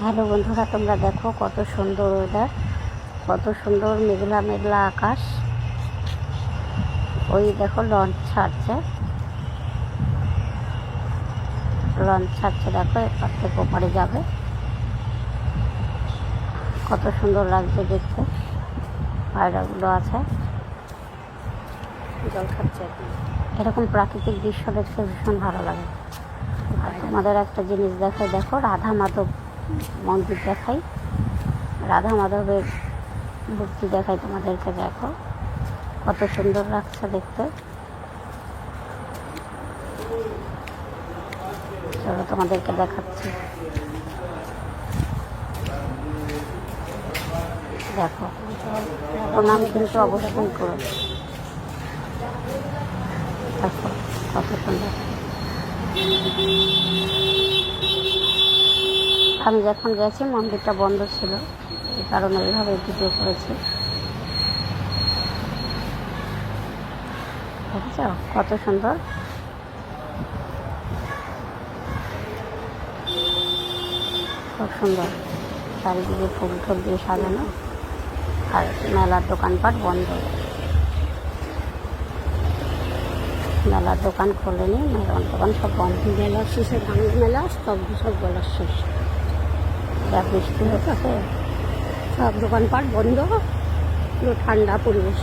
Hello বন্ধুরা, তোমরা দেখো কত সুন্দর ওয়েদার কত সুন্দর মেঘলা মেঘলা আকাশ। ওই দেখো লঞ্চ ছাড়ছে। লঞ্চ ছাড়ছে, দেখো, এপার থেকে ওপারে যাবে। কত সুন্দর লাগছে দেখতে। পায়রাগুলো আছে। জল খাচ্ছে এরকম প্রাকৃতিক দৃশ্য দেখতে ভীষণ ভালো লাগে। আর তোমাদের একটা জিনিস দেখাই, দেখো, রাধা মাধব। মন্দির দেখাই। রাধা মাধবের মূর্তি দেখাই তোমাদেরকে দেখো। কত সুন্দর লাগছে দেখতে। চলো তোমাদেরকে দেখাচ্ছি। দেখো, প্রণাম কিন্তু অবশ্যই করো। দেখো, কত সুন্দর। আমি যখন গেছি, মন্দিরটা বন্ধ ছিল। এই কারণে এইভাবে ভিডিও করেছি। কত সুন্দর। খুব সুন্দর। চারিদিকে ফুল টুল দিয়ে সাজানো। আর মেলার দোকানপাট বন্ধ। মেলার দোকান খোলেনি, মেলার দোকান সব বন্ধ। মেলার শেষে মেলা সব সব বলার শেষ। যা বৃষ্টি হচ্ছে। সব দোকানপাট বন্ধ। পুরো ঠান্ডা পরিবেশ।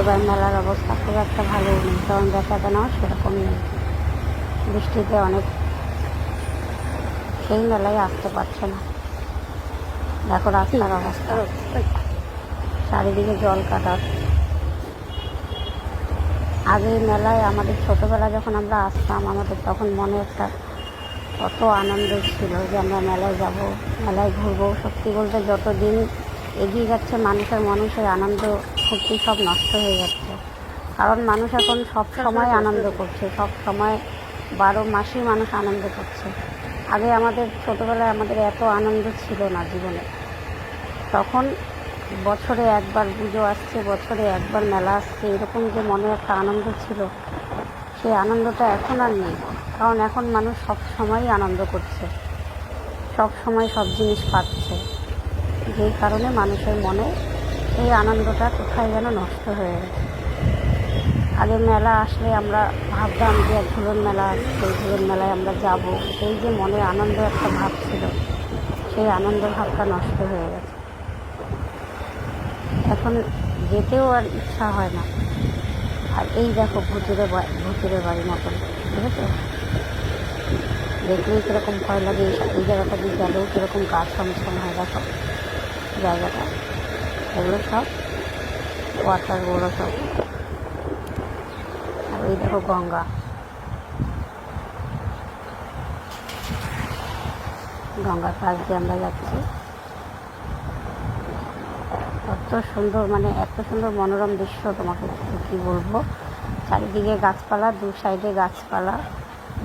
এবার মেলার অবস্থা খুব একটা ভালো নেই। যেমন দেখাতে নাও সেরকম নেই। বৃষ্টিতে অনেক সেই মেলায় আসতে পারছে না। দেখো রাস্তার অবস্থা। চারিদিকে জল কাটার আগে মেলায় আমাদের ছোটোবেলা যখন আমরা আসতাম, আমাদের তখন মনে একটা কত আনন্দ ছিল যে আমরা মেলায় যাব, মেলায় ঘুরবো। সত্যি বলতে যত দিন এগিয়ে যাচ্ছে, মানুষের মানুষের আনন্দ ফুর্তি সব নষ্ট হয়ে যাচ্ছে। কারণ মানুষ এখন সব সময় আনন্দ করছে, সব সময় বারো মাসেই মানুষ আনন্দ করছে। আগে আমাদের ছোটোবেলায় আমাদের এত আনন্দ ছিল না জীবনে। তখন বছরে একবার পুজো আসছে, বছরে একবার মেলা আসছে, এরকম যে মনে একটা আনন্দ ছিল। সেই আনন্দটা এখন আর নেই, কারণ এখন মানুষ সব সময়ই আনন্দ করছে, সব সময় সব জিনিস পাচ্ছে। যেই কারণে মানুষের মনে এই আনন্দটা কোথায় যেন নষ্ট হয়ে গেছে। আগে মেলা আসলে আমরা ভাবতাম যে ঝুলন মেলা আসছে ঝুলন মেলায় আমরা যাব। সেই যে মনে আনন্দ একটা ভাব ছিল, সেই আনন্দ ভাবটা নষ্ট হয়ে গেছে। এখন যেতেও আর ইচ্ছা হয় না। আর এই দেখো ভুতুরে ভুতুরে বাড়ি মতন, বুঝেছ? দেখলেই কীরকম ভয় লাগে, এই জায়গাটা দিয়ে গেলেও কীরকম গা ছমছম হয়, দেখো। জায়গাটা, এগুলো সব ওয়াটারগুলো সব। আর ওই দেখো গঙ্গা। গঙ্গার পাশ দিয়ে আমরা যাচ্ছি। এত সুন্দর মানে এত সুন্দর মনোরম দৃশ্য তোমাকে কী বলব? চারিদিকে গাছপালা, দু সাইডে গাছপালা,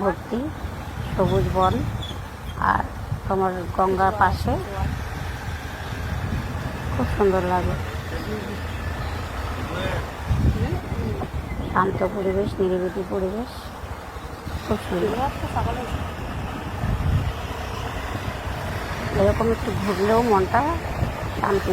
ভর্তি, সবুজ বন, আর তোমার গঙ্গার পাশে খুব সুন্দর লাগে। শান্ত পরিবেশ, নিরিবিলি পরিবেশ, খুব সুন্দর। এরকম একটু ঘুরলেও মনটা শান্তি